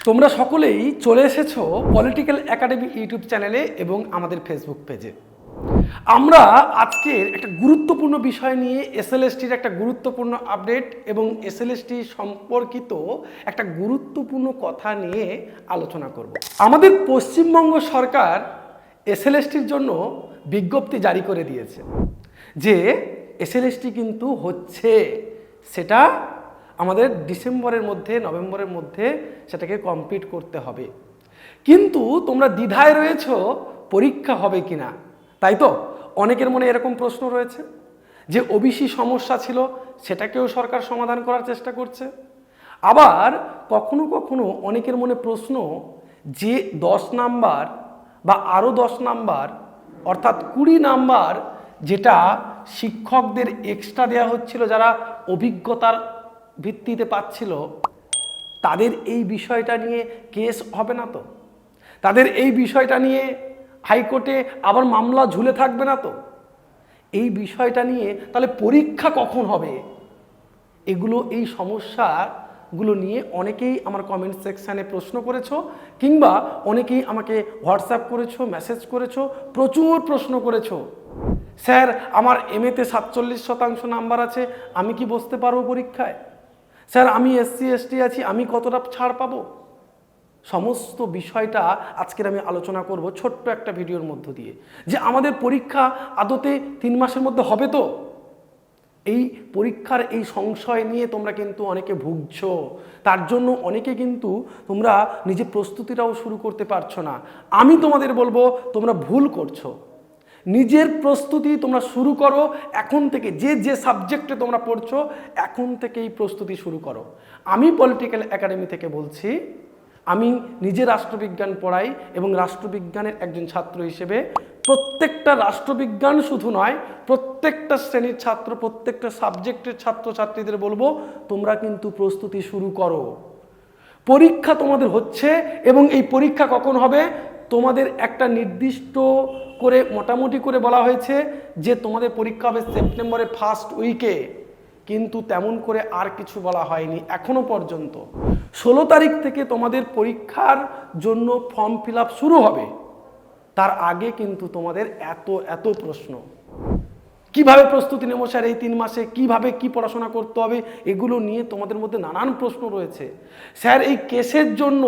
তোমরা সকলেই চলে এসেছ পলিটিক্যাল একাডেমি ইউটিউব চ্যানেলে এবং আমাদের ফেসবুক পেজে আমরা আজকের একটা গুরুত্বপূর্ণ বিষয় নিয়ে এসএলএসটির একটা গুরুত্বপূর্ণ আপডেট এবং এসএলএসটি সম্পর্কিত একটা গুরুত্বপূর্ণ কথা নিয়ে আলোচনা করব। আমাদের পশ্চিমবঙ্গ সরকার এসএলএসটির জন্য বিজ্ঞপ্তি জারি করে দিয়েছে যে এসএলএসটি কিন্তু হচ্ছে, সেটা আমাদের ডিসেম্বরের মধ্যে, নভেম্বরের মধ্যে সেটাকে কমপ্লিট করতে হবে। কিন্তু তোমরা দ্বিধায় রয়েছো পরীক্ষা হবে কিনা, তাই তো? অনেকের মনে এরকম প্রশ্ন রয়েছে যে ওবিসি সমস্যা ছিল, সেটাকেও সরকার সমাধান করার চেষ্টা করছে। আবার কখনো কখনো অনেকের মনে প্রশ্ন যে দশ নাম্বার বা আরও দশ নাম্বার, অর্থাৎ কুড়ি নাম্বার যেটা শিক্ষকদের এক্সট্রা দেওয়া হচ্ছিল, যারা অভিজ্ঞতার ভিত্তিতে পাচ্ছিল, তাদের এই বিষয়টা নিয়ে কেস হবে না তো? তাদের এই বিষয়টা নিয়ে হাইকোর্টে আবার মামলা ঝুলে থাকবে না তো? এই বিষয়টা নিয়ে তাহলে পরীক্ষা কখন হবে? এগুলো, এই সমস্যাগুলো নিয়ে অনেকেই আমার কমেন্ট সেকশানে প্রশ্ন করেছ, কিংবা অনেকেই আমাকে হোয়াটসঅ্যাপ করেছ মেসেজ করেছ, প্রচুর প্রশ্ন করেছ। স্যার, আমার এমএতে সাতচল্লিশ শতাংশ নাম্বার আছে, আমি কি বসতে পারব পরীক্ষায়? স্যার, আমি এসসি এসটি আছি, আমি কতটা ছাড় পাবো? সমস্ত বিষয়টা আজকের আমি আলোচনা করব ছোট্ট একটা ভিডিওর মধ্য দিয়ে। যে আমাদের পরীক্ষা আদতে তিন মাসের মধ্যে হবে তো? এই পরীক্ষার এই সংশয় নিয়ে তোমরা কিন্তু অনেকে ভুগছো। তার জন্য অনেকে কিন্তু তোমরা নিজে প্রস্তুতিটাও শুরু করতে পারছ না। আমি তোমাদের বলব, তোমরা ভুল করছ। নিজের প্রস্তুতি তোমরা শুরু করো, এখন থেকে যে যে সাবজেক্টে তোমরা পড়ছো, এখন থেকেই প্রস্তুতি শুরু করো। আমি পলিটিক্যাল একাডেমি থেকে বলছি, আমি নিজে রাষ্ট্রবিজ্ঞান পড়াই এবং রাষ্ট্রবিজ্ঞানের একজন ছাত্র হিসেবে প্রত্যেকটা রাষ্ট্রবিজ্ঞান শুধু নয়, প্রত্যেকটা শ্রেণির ছাত্র, প্রত্যেকটা সাবজেক্টের ছাত্রছাত্রীদের বলব, তোমরা কিন্তু প্রস্তুতি শুরু করো। পরীক্ষা তোমাদের হচ্ছে এবং এই পরীক্ষা কখন হবে? তোমাদের একটা নির্দিষ্ট করে মোটামুটি করে বলা হয়েছে যে তোমাদের পরীক্ষা হবে সেপ্টেম্বরের ফার্স্ট উইকে কিন্তু তেমন করে আর কিছু বলা হয়নি এখনও পর্যন্ত। ষোলো তারিখ থেকে তোমাদের পরীক্ষার জন্য ফর্ম ফিল শুরু হবে। তার আগে কিন্তু তোমাদের এত এত প্রশ্ন। কীভাবে প্রস্তুতি নেব স্যার এই তিন মাসে? কীভাবে কি পড়াশোনা করতে হবে? এগুলো নিয়ে তোমাদের মধ্যে নানান প্রশ্ন রয়েছে। স্যার এই কেসের জন্য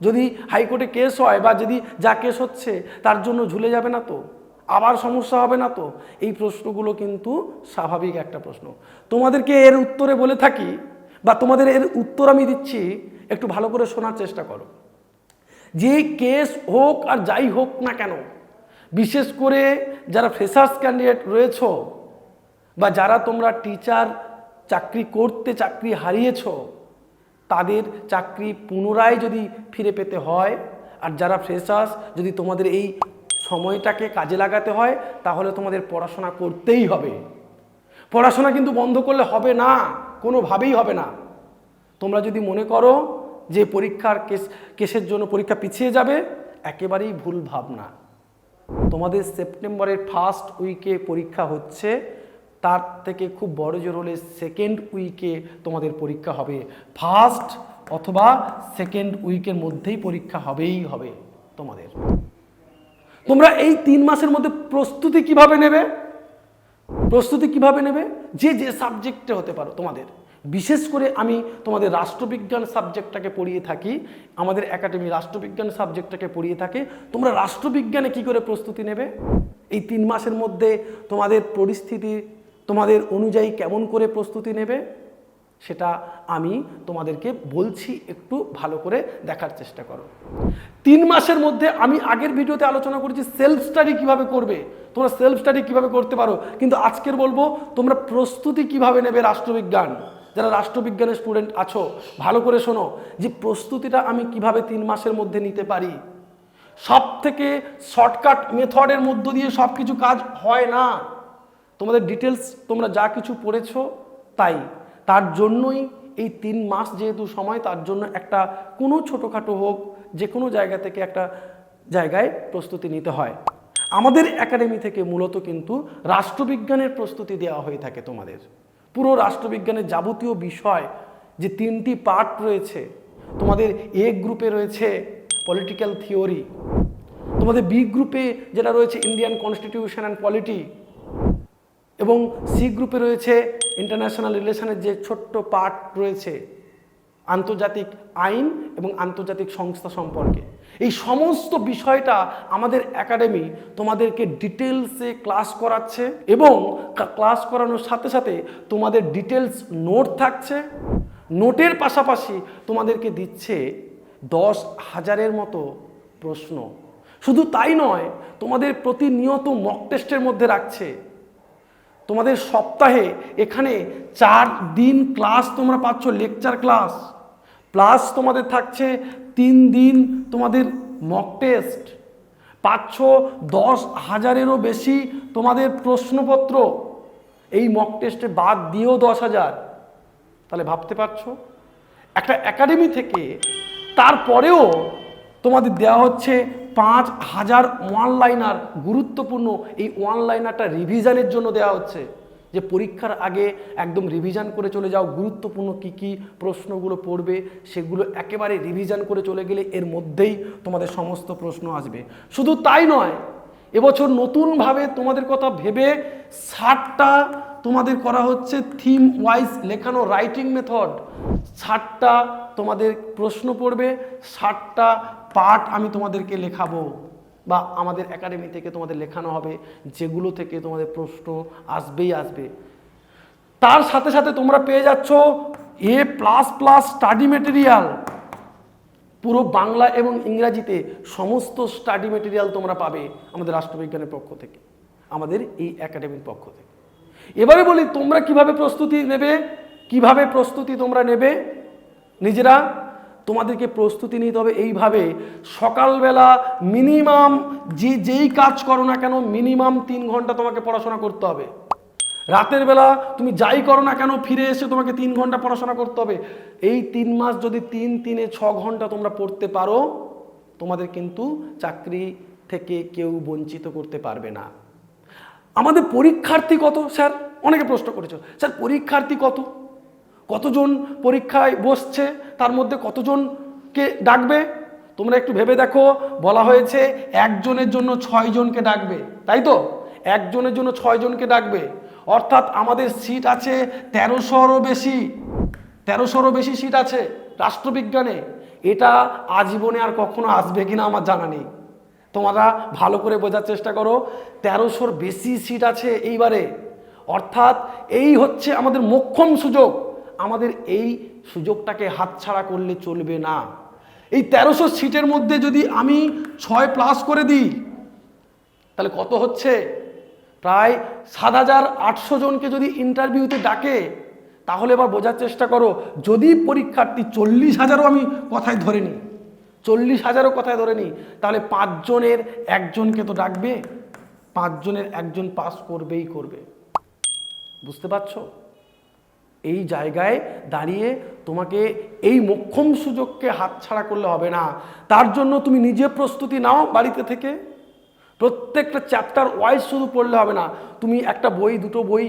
যদি হাইকোর্টে কেস হয় বা যদি যা কেস হচ্ছে, তার জন্য ঝুলে যাবে না তো? আবার সমস্যা হবে না তো? এই প্রশ্নগুলো কিন্তু স্বাভাবিক একটা প্রশ্ন। তোমাদেরকে এর উত্তরে বলে থাকি, বা তোমাদের এর উত্তর আমি দিচ্ছি, একটু ভালো করে শোনার চেষ্টা করো। যে কেস হোক আর যাই হোক না কেন, বিশেষ করে যারা ফ্রেশার্স ক্যান্ডিডেট রয়েছ, বা যারা তোমরা টিচার চাকরি করতে, চাকরি হারিয়েছ তাদের চাকরি পুনরায় যদি ফিরে পেতে হয়, আর যারা ফ্রেশার্স, যদি তোমাদের এই সময়টাকে কাজে লাগাতে হয়, তাহলে তোমাদের পড়াশোনা করতেই হবে। পড়াশোনা কিন্তু বন্ধ করলে হবে না, কোনোভাবেই হবে না। তোমরা যদি মনে করো যে পরীক্ষার কেস, কেসের জন্য পরীক্ষা পিছিয়ে যাবে, একেবারেই ভুল ভাবনা। তোমাদের সেপ্টেম্বরের ফার্স্ট উইকে পরীক্ষা হচ্ছে তার থেকে খুব বড় জোর হলে সেকেন্ড উইকে তোমাদের পরীক্ষা হবে। ফার্স্ট অথবা সেকেন্ড উইকের মধ্যেই পরীক্ষা হবেই হবে তোমাদের। তোমরা এই তিন মাসের মধ্যে প্রস্তুতি কীভাবে নেবে? প্রস্তুতি কীভাবে নেবে? যে যে সাবজেক্টে হতে পারো তোমাদের। বিশেষ করে আমি তোমাদের রাষ্ট্রবিজ্ঞান সাবজেক্টটাকে পড়িয়ে থাকি, আমাদের একাডেমি রাষ্ট্রবিজ্ঞান সাবজেক্টটাকে পড়িয়ে থাকে। তোমরা রাষ্ট্রবিজ্ঞানে কি করে প্রস্তুতি নেবে? এই তিন মাসের মধ্যে তোমাদের পরিস্থিতি তোমাদের অনুযায়ী কেমন করে প্রস্তুতি নেবে, সেটা আমি তোমাদেরকে বলছি, একটু ভালো করে দেখার চেষ্টা করো। তিন মাসের মধ্যে আমি আগের ভিডিওতে আলোচনা করেছি, সেলফ স্টাডি কীভাবে করবে, তোমরা সেলফ স্টাডি কীভাবে করতে পারো, কিন্তু আজকের বলব, তোমরা প্রস্তুতি কীভাবে নেবে রাষ্ট্রবিজ্ঞান? যারা রাষ্ট্রবিজ্ঞানের স্টুডেন্ট আছো, ভালো করে শোনো যে প্রস্তুতিটা আমি কীভাবে তিন মাসের মধ্যে নিতে পারি। সব থেকে শর্টকাট মেথডের মধ্য দিয়ে সব কিছু কাজ হয় না। তোমাদের ডিটেলস তোমরা যা কিছু পড়েছো তাই। তার জন্যই এই তিন মাস যেহেতু সময়, তার জন্য একটা কোনো ছোটোখাটো হোক, যে কোনো জায়গা থেকে একটা জায়গায় প্রস্তুতি নিতে হয়। আমাদের একাডেমি থেকে মূলত কিন্তু রাষ্ট্রবিজ্ঞানের প্রস্তুতি দেওয়া হয়ে থাকে তোমাদের। পুরো রাষ্ট্রবিজ্ঞানের যাবতীয় বিষয়, যে তিনটি পার্ট রয়েছে, তোমাদের এ গ্রুপে রয়েছে পলিটিক্যাল থিওরি তোমাদের বি গ্রুপে যেটা রয়েছে ইন্ডিয়ান কনস্টিটিউশন অ্যান্ড পলিটি এবং সি গ্রুপে রয়েছে ইন্টারন্যাশনাল রিলেশনের যে ছোট্ট পার্ট রয়েছে, আন্তর্জাতিক আইন এবং আন্তর্জাতিক সংস্থা সম্পর্কে। এই সমস্ত বিষয়টা আমাদের একাডেমি তোমাদেরকে ডিটেলসে ক্লাস করাচ্ছে এবং ক্লাস করানোর সাথে সাথে তোমাদের ডিটেলস নোট থাকছে। নোটের পাশাপাশি তোমাদেরকে দিচ্ছে দশ হাজারের মতো প্রশ্ন। শুধু তাই নয়, তোমাদের প্রতিনিয়ত মক টেস্টের মধ্যে রাখছে। তোমাদের সপ্তাহে এখানে চার দিন ক্লাস তোমরা পাচ্ছ লেকচার ক্লাস প্লাস তোমাদের থাকছে তিন দিন তোমাদের মক টেস্ট পাচ্ছ দশ হাজারেরও বেশি তোমাদের প্রশ্নপত্র। এই মক টেস্টে বাদ দিয়েও দশ হাজার। তাহলে ভাবতে পারছ? একটা একাডেমি থেকে তারপরেও তোমাদের দেওয়া হচ্ছে পাঁচ হাজার ওয়ান লাইনার গুরুত্বপূর্ণ এই ওয়ান লাইনারটা রিভিশনের জন্য দেওয়া হচ্ছে। যে পরীক্ষার আগে একদম রিভিশন করে চলে যাও, গুরুত্বপূর্ণ কি কি প্রশ্নগুলো পড়বে সেগুলো একেবারে রিভিশন করে চলে গেলে এর মধ্যেই তোমাদের সমস্ত প্রশ্ন আসবে। শুধু তাই নয়, এবছর নতুনভাবে তোমাদের কথা ভেবে ষাটটা তোমাদের করা হচ্ছে থিম ওয়াইজ লেখানো রাইটিং মেথড ষাটটা তোমাদের প্রশ্ন পড়বে, ষাটটা পার্ট আমি তোমাদেরকে লেখাবো বা আমাদের একাডেমি থেকে তোমাদের লেখানো হবে, যেগুলো থেকে তোমাদের প্রশ্ন আসবেই আসবে। তার সাথে সাথে তোমরা পেয়ে যাচ্ছ A plus plus study material পুরো বাংলা এবং ইংরাজিতে সমস্ত স্টাডি মেটেরিয়াল তোমরা পাবে আমাদের রাষ্ট্রবিজ্ঞানের পক্ষ থেকে, আমাদের এই একাডেমির পক্ষ থেকে। এবারে বলি, তোমরা কীভাবে প্রস্তুতি নেবে? কীভাবে প্রস্তুতি তোমরা নেবে? নিজেরা তোমাদেরকে প্রস্তুতি নিতে হবে এইভাবে। সকালবেলা মিনিমাম যে, যেই কাজ করো না কেন মিনিমাম তিন ঘণ্টা তোমাকে পড়াশোনা করতে হবে। রাতের বেলা তুমি যাই করো না কেন, ফিরে এসে তোমাকে তিন ঘণ্টা পড়াশোনা করতে হবে। এই তিন মাস যদি তিন, তিনে ছ ঘণ্টা তোমরা পড়তে পারো, তোমাদের কিন্তু চাকরি থেকে কেউ বঞ্চিত করতে পারবে না। আমাদের পরীক্ষার্থী কত, স্যার? অনেকে প্রশ্ন করেছ। স্যার, পরীক্ষার্থী কত? কতজন পরীক্ষায় বসছে, তার মধ্যে কতজনকে ডাকবে? তোমরা একটু ভেবে দেখো। বলা হয়েছে একজনের জন্য ছয় জনকে ডাকবে। তাই তো? একজনের জন্য ছয় জনকে ডাকবে। অর্থাৎ আমাদের সিট আছে তেরোশোরও বেশি। তেরোশোরও বেশি সিট আছে রাষ্ট্রবিজ্ঞানে। এটা আজীবনে আর কখনো আসবে কিনা আমার জানা নেই। তোমরা ভালো করে বোঝার চেষ্টা করো। তেরোশোর বেশি সিট আছে এইবারে। অর্থাৎ এই হচ্ছে আমাদের মোক্ষম সুযোগ। আমাদের এই সুযোগটাকে হাতছাড়া করলে চলবে না। এই তেরোশো সিটের মধ্যে যদি আমি ছয় প্লাস করে দিই, তাহলে কত হচ্ছে? প্রায় সাত হাজার আটশো জনকে যদি ইন্টারভিউতে ডাকে, তাহলে এবার বোঝার চেষ্টা করো, যদি পরীক্ষার্থী চল্লিশ হাজারও আমি কথায় ধরে নিই, চল্লিশ হাজারও কথায় ধরে নিই, তাহলে পাঁচজনের একজনকে তো ডাকবে, পাঁচজনের একজন পাস করবেই করবে। বুঝতে পারছ? এই জায়গায় দাঁড়িয়ে তোমাকে এই মোক্ষম সুযোগকে হাতছাড়া করলে হবে না। তার জন্য তুমি নিজে প্রস্তুতি নাও বাড়িতে থেকে। প্রত্যেকটা চ্যাপ্টার ওয়াইজ শুধু পড়লে হবে না। তুমি একটা বই, দুটো বই,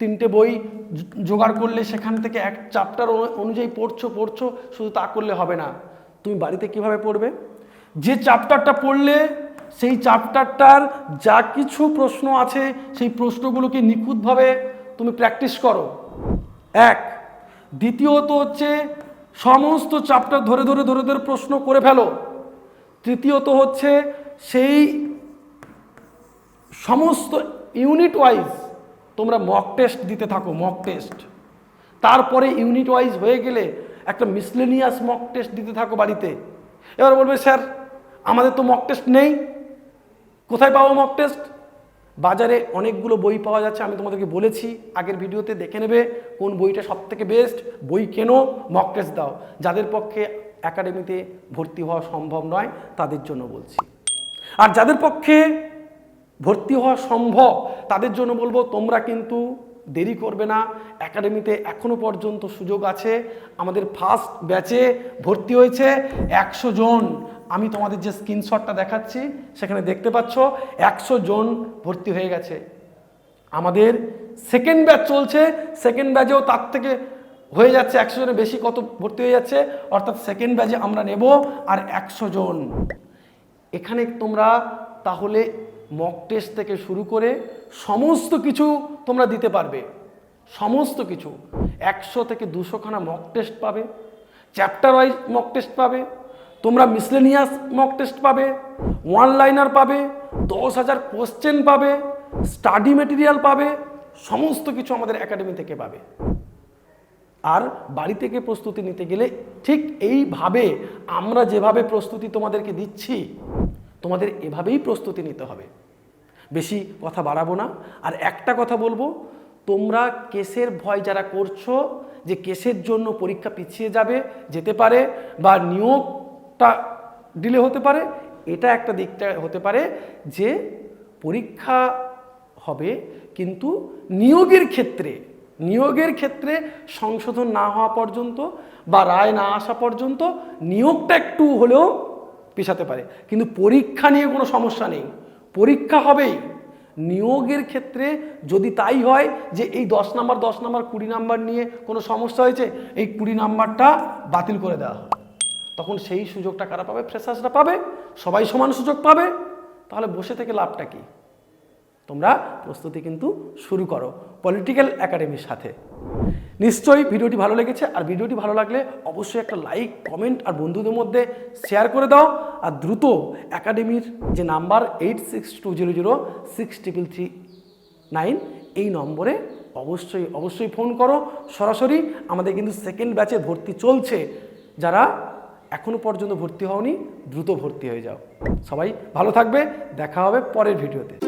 তিনটে বই জোগাড় করলে সেখান থেকে এক চ্যাপ্টার অনুযায়ী পড়ছো পড়ছো, শুধু তা করলে হবে না। তুমি বাড়িতে কীভাবে পড়বে? যে চ্যাপ্টারটা পড়লে সেই চ্যাপ্টারটার যা কিছু প্রশ্ন আছে সেই প্রশ্নগুলোকে নিখুঁতভাবে তুমি প্র্যাকটিস করো। এক। দ্বিতীয়ত হচ্ছে, সমস্ত চ্যাপ্টার ধরে ধরে ধরে ধরে প্রশ্ন করে ফেলো। তৃতীয়ত হচ্ছে, সেই সমস্ত ইউনিট ওয়াইজ তোমরা মক টেস্ট দিতে থাকো মক টেস্ট তারপরে ইউনিট ওয়াইজ হয়ে গেলে একটা মিসলেনিয়াস মক টেস্ট দিতে থাকো বাড়িতে। এবার বলবে, স্যার, আমাদের তো মক টেস্ট নেই। কোথায় পাবো মক টেস্ট বাজারে অনেকগুলো বই পাওয়া যাচ্ছে, আমি তোমাদেরকে বলেছি, আগের ভিডিওতে দেখে নেবে কোন বইটা সব থেকে বেস্ট বই কেনো মক টেস্ট দাও। যাদের পক্ষে একাডেমিতে ভর্তি হওয়া সম্ভব নয়, তাদের জন্য বলছি। আর যাদের পক্ষে ভর্তি হওয়া সম্ভব, তাদের জন্য বলব, তোমরা কিন্তু দেরি করবে না একাডেমিতে এখনও পর্যন্ত সুযোগ আছে। আমাদের ফার্স্ট ব্যাচে ভর্তি হয়েছে একশো জন। আমি তোমাদের যে স্ক্রিনশটটা দেখাচ্ছি, সেখানে দেখতে পাচ্ছ একশো জন ভর্তি হয়ে গেছে। আমাদের সেকেন্ড ব্যাচ চলছে সেকেন্ড ব্যাচেও তার থেকে হয়ে যাচ্ছে একশো জনের বেশি কত ভর্তি হয়ে যাচ্ছে, অর্থাৎ সেকেন্ড ব্যাচে আমরা নেব আর একশো জন। এখানে তোমরা তাহলে মক টেস্ট থেকে শুরু করে সমস্ত কিছু তোমরা দিতে পারবে। সমস্ত কিছু। একশো থেকে দুশোখানা মক টেস্ট পাবে। চ্যাপ্টার ওয়াইজ মক টেস্ট পাবে। তোমরা মিসলেনিয়াস মক টেস্ট পাবে ওয়ান লাইনার পাবে, দশ হাজার কোশ্চেন পাবে স্টাডি মেটেরিয়াল পাবে, সমস্ত কিছু আমাদের একাডেমি থেকে পাবে। আর বাড়ি থেকে প্রস্তুতি নিতে গেলে ঠিক এইভাবে আমরা যেভাবে প্রস্তুতি তোমাদেরকে দিচ্ছি, তোমাদের এভাবেই প্রস্তুতি নিতে হবে। বেশি কথা বাড়াবো না। আর একটা কথা বলব, তোমরা কেসের ভয় যারা করছ, যে কেসের জন্য পরীক্ষা পিছিয়ে যাবে, যেতে পারে, বা নিয়োগটা ডিলে হতে পারে, এটা একটা দিকটা হতে পারে যে পরীক্ষা হবে কিন্তু নিয়োগের ক্ষেত্রে নিয়োগের ক্ষেত্রে সংশোধন না হওয়া পর্যন্ত বা রায় না আসা পর্যন্ত নিয়োগটা একটু হলেও পিছাতে পারে। কিন্তু পরীক্ষা নিয়ে কোনো সমস্যা নেই। পরীক্ষা হবেই। নিয়োগের ক্ষেত্রে যদি তাই হয় যে এই দশ নাম্বার দশ নাম্বার, কুড়ি নাম্বার নিয়ে কোনো সমস্যা হয়েছে, এই কুড়ি নাম্বারটা বাতিল করে দেওয়া হবে। তখন সেই সুযোগটা কারা পাবে? ফ্রেশার্সরা পাবে, সবাই সমান সুযোগ পাবে। তাহলে বসে থেকে লাভটা কী? তোমরা প্রস্তুতি কিন্তু শুরু করো পলিটিক্যাল একাডেমির সাথে। নিশ্চয়ই ভিডিওটি ভালো লেগেছে, আর ভিডিওটি ভালো লাগলে অবশ্যই একটা লাইক কমেন্ট আর বন্ধুদের মধ্যে শেয়ার করে দাও। আর দ্রুত একাডেমির যে number eight six two zero zero six triple three nine এই নম্বরে অবশ্যই অবশ্যই ফোন করো। সরাসরি আমাদের কিন্তু সেকেন্ড ব্যাচে ভর্তি চলছে। যারা এখনও পর্যন্ত ভর্তি হওনি, দ্রুত ভর্তি হয়ে যাও। সবাই ভালো থাকবে, দেখা হবে পরের ভিডিওতে।